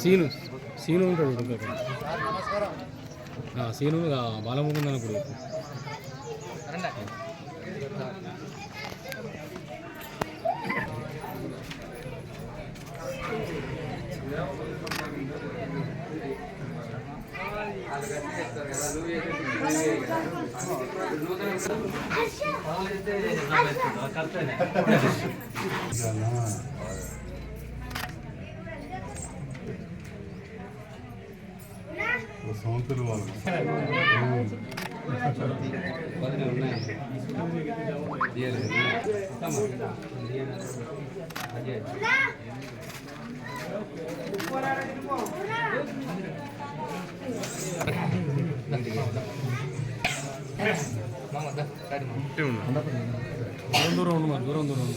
Scene scene ఉంటాడు ఆ, scene ఆ, బాలముకుందన ఇప్పుడు సౌంతులు వాళ్ళు దూరం దూరం ఉండు మరి దూరం దూరం ఉండు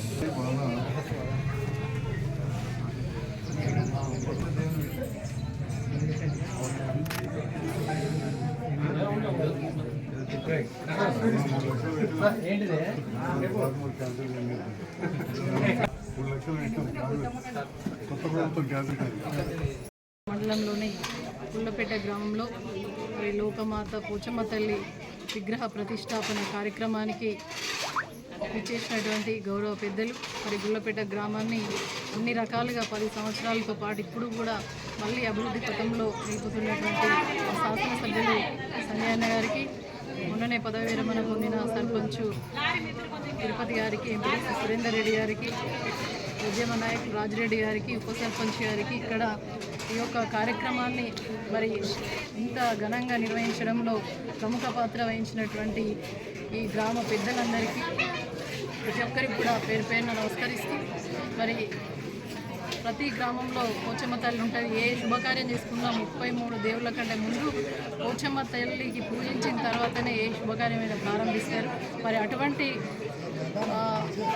మూడు లక్షలు కొత్త ప్రభుత్వం మండలంలోని పుల్లపేట గ్రామంలో మరి లోకమాత పోచమ్మ తల్లి విగ్రహ ప్రతిష్టాపన కార్యక్రమానికి ఇచ్చేసినటువంటి గౌరవ పెద్దలు మరి గుళ్ళపేట గ్రామాన్ని అన్ని రకాలుగా పది సంవత్సరాలతో పాటు ఇప్పుడు కూడా మళ్ళీ అభివృద్ధి పథంలో నిలుపుతున్నటువంటి శాసనసభ్యులు సంజయన్న గారికి మొన్ననే పదవి విరమణ పొందిన సర్పంచ్ తిరుపతి గారికి ఎంపీ సురేందర్ రెడ్డి గారికి ఉద్యమ నాయకులు రాజిరెడ్డి గారికి ఉప సర్పంచ్ గారికి ఇక్కడ ఈ యొక్క కార్యక్రమాన్ని మరి ఇంత ఘనంగా నిర్వహించడంలో ప్రముఖ పాత్ర వహించినటువంటి ఈ గ్రామ పెద్దలందరికీ ప్రతి ఒక్కరికి కూడా పేరు పేరున నమస్కరిస్తూ మరి ప్రతి గ్రామంలో పోచమ్మ తల్లి ఉంటుంది. ఏ శుభకార్యం చేసుకున్నా ముప్పై మూడు దేవుళ్ళ కంటే ముందు పోచమ్మ తల్లికి పూజించిన తర్వాతనే ఏ శుభకార్యమైన ప్రారంభిస్తారు. మరి అటువంటి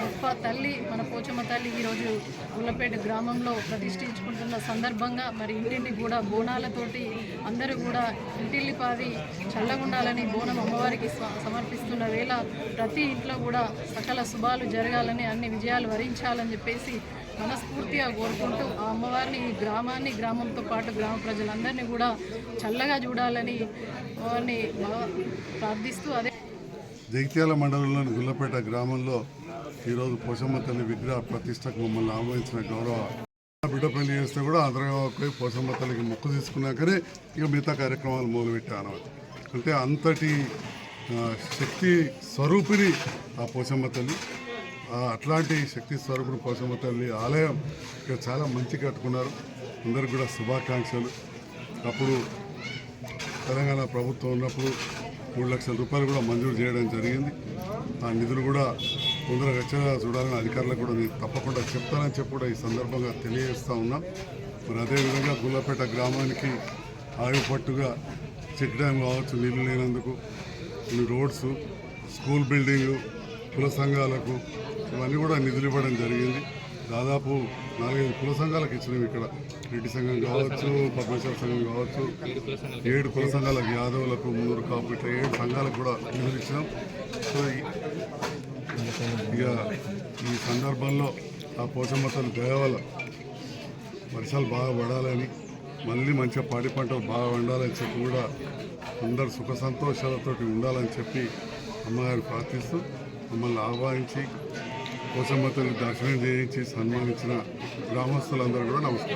గొప్ప తల్లి మన పోచమ్మ తల్లి ఈరోజు గుళ్ళపేట గ్రామంలో ప్రతిష్ఠించుకుంటున్న సందర్భంగా మరి ఇంటింటికి కూడా బోనాలతోటి అందరూ కూడా ఇంటిల్లి పాది చల్లగుండాలని బోనం అమ్మవారికి సమర్పిస్తున్న వేళ ప్రతి ఇంట్లో కూడా సకల శుభాలు జరగాలని అన్ని విజయాలు వరించాలని చెప్పేసి మనస్ఫూర్తిగా కోరుకుంటూ ఆ అమ్మవారిని ఈ గ్రామాన్ని గ్రామంతో పాటు గ్రామ ప్రజలందరినీ కూడా చల్లగా చూడాలని వారిని ప్రార్థిస్తూ అదే జగిత్యాల మండలంలోని గుల్లపేట గ్రామంలో ఈరోజు పోషమ్మ తల్లి విగ్రహ ప్రతిష్టకు మమ్మల్ని ఆహ్వానించిన గౌరవ బిడ్డ పెళ్ళి చేస్తే కూడా ఆంధ్రపోయి పోషమ్మ తల్లికి మొక్కు తీసుకున్నాకనే ఇక మిగతా కార్యక్రమాలు మొదలుపెట్టాను అంటే అంతటి శక్తి స్వరూపిణి ఆ పోషమ్మ తల్లి. అట్లాంటి శక్తి స్వరూపుడు కోసం తల్లి ఆలయం ఇక్కడ చాలా మంచి కట్టుకున్నారు. అందరికి కూడా శుభాకాంక్షలు. అప్పుడు తెలంగాణ ప్రభుత్వం ఉన్నప్పుడు మూడు లక్షల రూపాయలు కూడా మంజూరు చేయడం జరిగింది. ఆ నిధులు కూడా తొందరగా వచ్చేలా చూడాలని అధికారులకు కూడా నేను తప్పకుండా చెప్తానని చెప్పి కూడా ఈ సందర్భంగా తెలియజేస్తూ ఉన్నాం. మరి అదేవిధంగా గుల్లపేట గ్రామానికి ఆయుపట్టుగా చెక్ డ్యామ్ కావచ్చు నీళ్ళు లేనందుకు కొన్ని రోడ్స్ స్కూల్ బిల్డింగు కుల సంఘాలకు ఇవన్నీ కూడా నిధులు ఇవ్వడం జరిగింది. దాదాపు నాలుగైదు కుల సంఘాలకు ఇచ్చినాం ఇక్కడ. రెడ్డి సంఘం కావచ్చు పద్మశాల సంఘం కావచ్చు. ఏడు కుల సంఘాలకు యాదవులకు మూడు కాపు ఇట్లా ఏడు సంఘాలకు కూడా నిధులు ఇచ్చినాం. సో ఈ- ఇక ఈ సందర్భంలో ఆ పోషమ్మ తల్లి దయ వల్ల వర్షాలు బాగా పడాలని మళ్ళీ మంచిగా పాడి పంటలు బాగా వండాలని చెప్పి కూడా అందరు సుఖ సంతోషాలతోటి ఉండాలని చెప్పి అమ్మగారు ప్రార్థిస్తూ మమ్మల్ని ఆహ్వానించి పోషమ్మ తల్లి దర్శనం చేయించి సన్మానించిన గ్రామస్తులందరూ కూడా నమస్కారం.